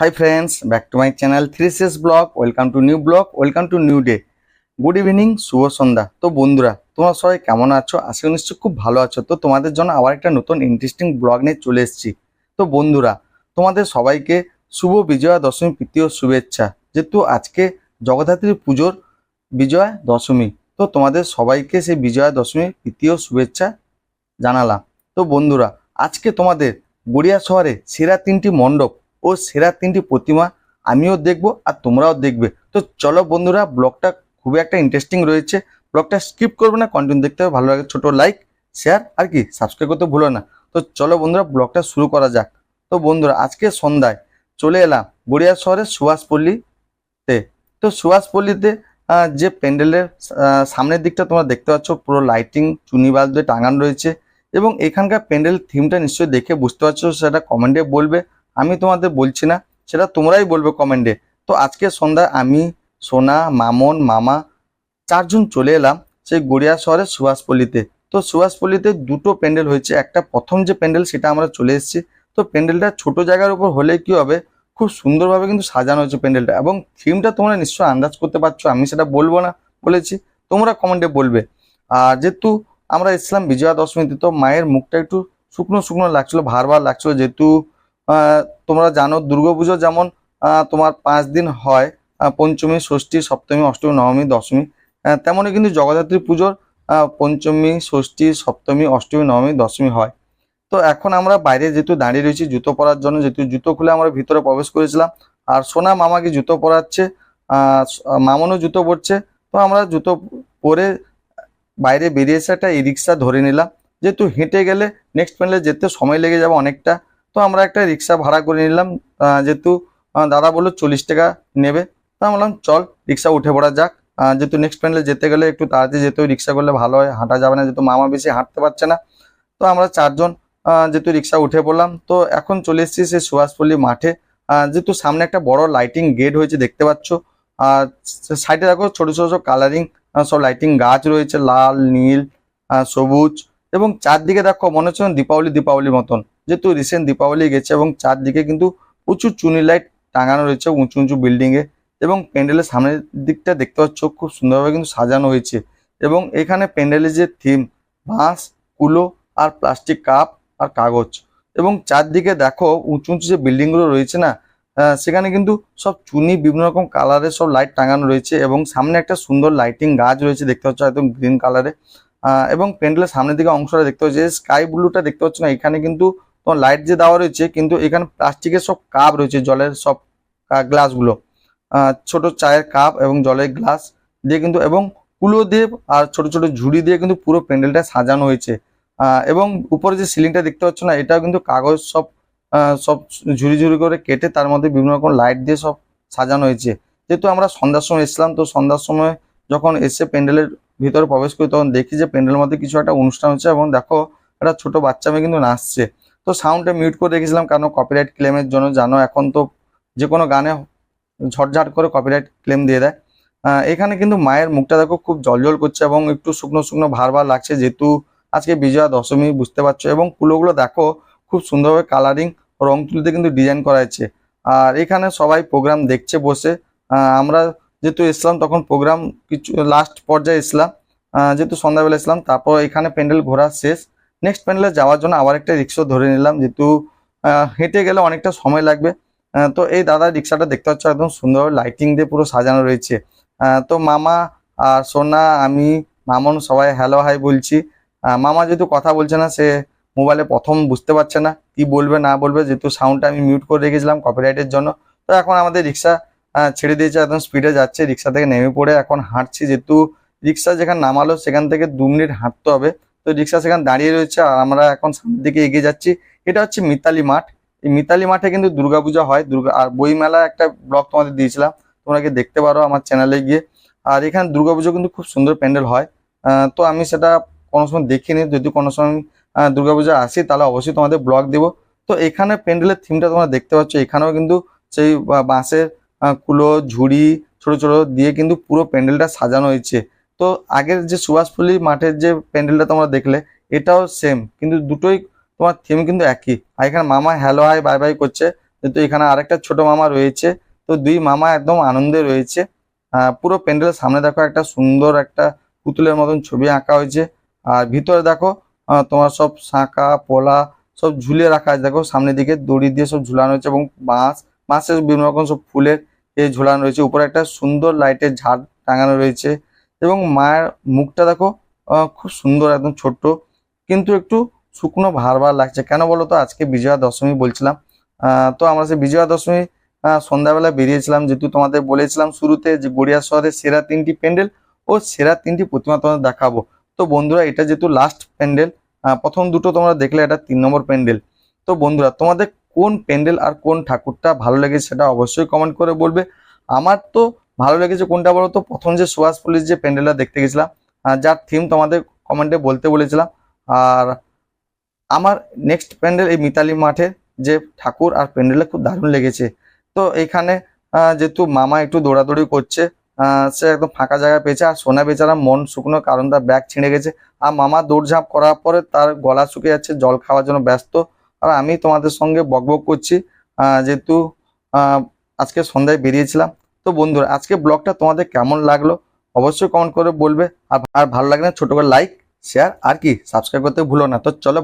Hi friends back to my channel three CS vlog welcome to new vlog welcome to new day good evening শুভ সন্ধ্যা। তো বন্ধুরা, তোমরা সবাই কেমন আছো? আশা করি নিশ্চয়ই খুব ভালো আছো। তো তোমাদের জন্য আবার একটা নতুন ইন্টারেস্টিং ব্লগ নিয়ে চলে এসেছি। তো বন্ধুরা, তোমাদের সবাইকে শুভ বিজয়া দশমী প্রীতীয় শুভেচ্ছা। যেহেতু আজকে জগদ্ধাত্রী পুজোর বিজয়া দশমী, তো তোমাদের সবাইকে সেই বিজয়া দশমী প্রীতীয় শুভেচ্ছা জানালাম। তো বন্ধুরা, আজকে তোমাদের গড়িয়া শহরে সেরা তিনটি মণ্ডপ ও সেরা তিনটি প্রতিমা আমিও দেখব আর তোমরাও দেখবে। তো চলো বন্ধুরা, ব্লগটা খুবই একটা ইন্টারেস্টিং রয়েছে। ব্লগটা স্কিপ করবে না কন্টিনিউ দেখতে হবে। ভালো লাগে ছোটো লাইক শেয়ার আর কি সাবস্ক্রাইব করতে ভুলো না। তো চলো বন্ধুরা, ব্লগটা শুরু করা যাক। তো বন্ধুরা, আজকে সন্ধ্যায় চলে এলাম গড়িয়া শহরের সুভাষপল্লীতে। তো সুভাষপল্লীতে যে প্যান্ডেলের সামনের দিকটা তোমরা দেখতে পাচ্ছ, পুরো লাইটিং চুনি বাল্ব দিয়ে টাঙানো রয়েছে। এবং এখানকার প্যান্ডেল থিমটা নিশ্চয়ই দেখে বুঝতে পারছ, সেটা কমেন্টে বলবে। আমি তোমাদের বলছি না, সেটা তোমরাই বলবে কমেন্টে তো আজকে সন্ধ্যায় আমি, সোনা, মামন, মামা চারজন চলে এলাম সেই গড়িয়া শহরের সুভাষপল্লীতে। তো সুভাষপল্লীতে দুটো প্যান্ডেল হয়েছে, একটা প্রথম যে প্যান্ডেল সেটা আমরা চলে এসেছি। তো প্যান্ডেলটা ছোট জায়গার উপর হলে কি হবে, খুব সুন্দরভাবে কিন্তু সাজানো হয়েছে প্যান্ডেলটা এবং থিমটা তোমরা নিশ্চয়ই আন্দাজ করতে পারছ, আমি সেটা বলব না বলেছি, তোমরা কমেন্টে বলবে। আর যেহেতু আমরা এসেছিলাম বিজয়া দশমীতে, তো মায়ের মুখটা একটু শুকনো শুকনো লাগছিল, ভার ভার লাগছিল, যেহেতু তোমরা জানো দুর্গাপুজো যেমন তোমার পাঁচ দিন হয় পঞ্চমী, ষষ্ঠী, সপ্তমী, অষ্টমী, নবমী, দশমী তেমনই কিন্তু জগদ্ধাত্রী পুজোর পঞ্চমী, ষষ্ঠী, সপ্তমী, অষ্টমী, নবমী, দশমী হয়। তো এখন আমরা বাইরে যেহেতু দাঁড়িয়ে রয়েছি, জুতো পরার জন্য, যেহেতু জুতো খুলে আমরা ভিতরে প্রবেশ করেছিলাম, আর সোনা মামাকে জুতো পরাচ্ছে মামনও জুতো পরছে, তো আমরা জুতো পরে বাইরে বেরিয়ে এসে একটা ই রিক্সা ধরে নিলাম, যেহেতু হেঁটে গেলে নেক্সট প্যান্ডেলে যেতে সময় লেগে যাবে অনেকটা তো আমরা একটা রিক্সা ভাড়া করে নিলাম। যেহেতু দাদা বলল চল্লিশ টাকা নেবে। তো আমি বললাম, চল, রিক্সা উঠে পড়া যাক। যেহেতু নেক্সট প্যান্ডেলে যেতে গেলে একটু তাড়াতাড়ি যেতে হয়, রিক্সা করলে ভালো হয়, হাঁটা যাবে না, যেহেতু মামা বেশি হাঁটতে পারছে না। তো আমরা চারজন যেহেতু রিক্সা উঠে পড়লাম, তো এখন চলে এসেছি সে সুভাষপল্লী মাঠে। যেহেতু সামনে একটা বড় লাইটিং গেট হয়েছে, দেখতে পাচ্ছ। আর সাইডে দেখো, ছোট ছোট কালারিং সব লাইটিং গাছ রয়েছে, লাল, নীল সবুজ। এবং চারদিকে দেখো, মনে হচ্ছে দীপাবলি, দীপাবলির মতন। যেহেতু রিসেন্ট দীপাবলি গেছে এবং চারদিকে কিন্তু প্রচুর চুনি লাইট টাঙানো রয়েছে উঁচু উঁচু বিল্ডিং এ এবং প্যান্ডেলের সামনের দিকটা দেখতে পাচ্ছ খুব সুন্দরভাবে কিন্তু সাজানো হয়েছে এবং এখানে প্যান্ডেলের যে থিম বাঁশ, কুলো আর প্লাস্টিক কাপ আর কাগজ এবং চারদিকে দেখো উঁচু উঁচু যে বিল্ডিংগুলো রয়েছে না সেখানে কিন্তু সব চুনি বিভিন্ন রকম কালারের সব লাইট টাঙানো রয়েছে এবং সামনে একটা সুন্দর লাইটিং গাছ রয়েছে দেখতে পাচ্ছ একদম গ্রিন কালারে এবং প্যান্ডেলের সামনের দিকে অংশটা দেখতে পাচ্ছ স্কাই ব্লুটা দেখতে পাচ্ছ না, এখানে কিন্তু তোমার লাইট যে দেওয়া রয়েছে, কিন্তু এখানে প্লাস্টিকের সব কাপ রয়েছে, জলের সব গ্লাসগুলো ছোট চায়ের কাপ এবং জলের গ্লাস দিয়ে কিন্তু, এবং কুলো দিয়ে আর ছোট ছোট ঝুড়ি দিয়ে কিন্তু পুরো প্যান্ডেলটা সাজানো হয়েছে। এবং উপরে যে সিলিংটা দেখতে পাচ্ছ না, এটাও কিন্তু কাগজ সব সব ঝুড়ি ঝুড়ি করে কেটে তার মধ্যে বিভিন্ন রকম লাইট দিয়ে সব সাজানো হয়েছে। যেহেতু আমরা সন্ধ্যার সময় এসলাম তো সন্ধ্যার সময় যখন এসে প্যান্ডেলের ভিতরে প্রবেশ করি, তখন দেখি যে প্যান্ডেলের মধ্যে কিছু একটা অনুষ্ঠান হচ্ছে, এবং দেখো একটা ছোট বাচ্চা মেয়ে কিন্তু নাচছে। তো সাউন্ডটা মিউট করে রেখেছিলাম কারণ কপিরাইট ক্লেমের জন্য? জানো এখন তো যে কোনো গানে ঝটঝাট করে কপিরাইট ক্লেম দিয়ে দেয়। এখানে কিন্তু মায়ের মুখটা দেখো খুব জলজল করছে এবং একটু শুকনো শুকনো ভার ভার লাগছে যেহেতু আজকে বিজয়া দশমী বুঝতে পারছ? এবং কুলোগুলো দেখো খুব সুন্দরভাবে কালারিং রং তুলিতে কিন্তু ডিজাইন করা হয়েছে। আর এখানে সবাই প্রোগ্রাম দেখছে বসে। আমরা যেহেতু ইসলাম তখন প্রোগ্রাম কিছু লাস্ট পর্যায়ে ইসলাম আহ, যেহেতু সন্ধ্যাবেলা ইসলাম তারপর এখানে প্যান্ডেল ঘোরা শেষ। নেক্সট প্যান্ডেলে যাওয়ার জন্য আবার একটা রিক্সা ধরে নিলাম, যেহেতু হেঁটে গেলে অনেকটা সময় লাগবে। তো এই দাদা রিক্সাটা দেখতে পাচ্ছ একদম সুন্দরভাবে লাইটিং দিয়ে পুরো সাজানো রয়েছে। তো মামা আর সোনা, আমি, মামন সবাই হ্যালো হাই বলছি। মামা যেহেতু কথা বলছে না, সে মোবাইলে প্রথম বুঝতে পারছে না, কি বলবে, না বলবে। যেহেতু সাউন্ডটা আমি মিউট করে রেখেছিলাম কপিরাইটের জন্য। তো এখন আমাদের রিক্সা ছেড়ে দিয়েছে, একদম স্পিডে যাচ্ছে। রিক্সা থেকে নেমে পড়ে এখন হাঁটছি, যেহেতু রিক্সা যেখানে নামালো, সেখান থেকে দু মিনিট হাঁটতে হবে। তো রিক্সা সেখানে দাঁড়িয়ে রয়েছে আর আমরা এখন সামনের দিকে এগিয়ে যাচ্ছি। এটা হচ্ছে মিতালি মাঠ। এই মিতালি মাঠে কিন্তু দুর্গাপূজা হয়। দুর্গা আর বইমেলা একটা ব্লগ তোমাদের দিয়েছিলাম। তোমরা গিয়ে দেখতে পারো আমার চ্যানেলে গিয়ে। আর এখানে দুর্গাপুজো কিন্তু খুব সুন্দর প্যান্ডেল হয়। তো আমি সেটা কোনো সময় দেখিনি। যদি কোনো সময় দুর্গাপূজা আসি তাহলে অবশ্যই তোমাদের ব্লগ দেবো। তো এখানে প্যান্ডেলের থিমটা তোমরা দেখতে পাচ্ছ। এখানেও কিন্তু সেই বাঁশের কুলো, ঝুড়ি ছোট ছোট দিয়ে কিন্তু পুরো প্যান্ডেলটা সাজানো হয়েছে। তো আগের যে সুভাষপল্লী মাঠের যে প্যান্ডেলটা তোমরা দেখলে, এটাও সেম কিন্তু দুটোই তোমার থিম কিন্তু একই। আর এখানে মামা হ্যালো হাই বাই বাই করছে, কিন্তু এখানে আরেকটা ছোট মামা রয়েছে, তো দুই মামা একদম আনন্দে রয়েছে। পুরো প্যান্ডেলের সামনে দেখো একটা সুন্দর একটা পুতুলের মতন ছবি আঁকা হয়েছে, আর ভিতরে দেখো তোমার সব শাঁখা, পোলা সব ঝুলিয়ে রাখা আছে। দেখো সামনের দিকে দড়ি দিয়ে সব ঝুলানো হয়েছে এবং বাঁশ, বাঁশের বিভিন্ন রকম সব ফুলের এ ঝুলানো রয়েছে। উপরে একটা সুন্দর লাইটের ঝাড় টাঙানো রয়েছে। এবং মায়ের মুখটা দেখো খুব সুন্দর, একদম ছোট্ট, কিন্তু একটু শুকনো ভার ভার লাগছে। কেন বলো তো? আজকে বিজয়া দশমী বলছিলাম তো আমরা সেই বিজয়া দশমী সন্ধ্যাবেলা বেরিয়েছিলাম। যেহেতু তোমাদের বলেছিলাম শুরুতে যে গড়িয়া শহরের সেরা তিনটি প্যান্ডেল, ও সেরা তিনটি প্রতিমা তোমাদের দেখাবো। তো বন্ধুরা, এটা যেহেতু লাস্ট প্যান্ডেল প্রথম দুটো তোমরা দেখলে, এটা তিন নম্বর প্যান্ডেল। তো বন্ধুরা, তোমাদের কোন প্যান্ডেল আর কোন ঠাকুরটা ভালো লেগেছে সেটা অবশ্যই কমেন্ট করে বলবে। আমার তো ভালো লেগেছে কোনটা বলো তো? প্রথম যে সুভাষ পুলিশ যে প্যান্ডেলটা দেখতে গেছিলাম যার থিম তোমাদের কমেন্টে বলতে বলেছিলাম। আর আমার নেক্সট প্যান্ডেল এই মিতালি মাঠে যে ঠাকুর আর প্যান্ডেলটা খুব দারুণ লেগেছে। তো এইখানে যেহেতু মামা একটু দৌড়াদৌড়ি করছে সে একদম ফাঁকা জায়গা পেয়েছে আর সোনা বেচারা মন শুকনো কারণ তার ব্যাগ ছিঁড়ে গেছে। আর মামা দৌড়ঝাঁপ করার পরে তার গলা শুকিয়ে যাচ্ছে, জল খাওয়ার জন্য ব্যস্ত। আর আমি তোমাদের সঙ্গে বকবক করছি যেহেতু আজকে সন্ধ্যায় বেরিয়েছিলাম তো বন্ধুরা, আজকে ব্লগটা তোমাদের কেমন লাগল অবশ্যই কমেন্ট করে বলবে। আর ভালো লাগলে ছোট করে লাইক শেয়ার আর কি? সাবস্ক্রাইব করতে ভুলো না। তো চলো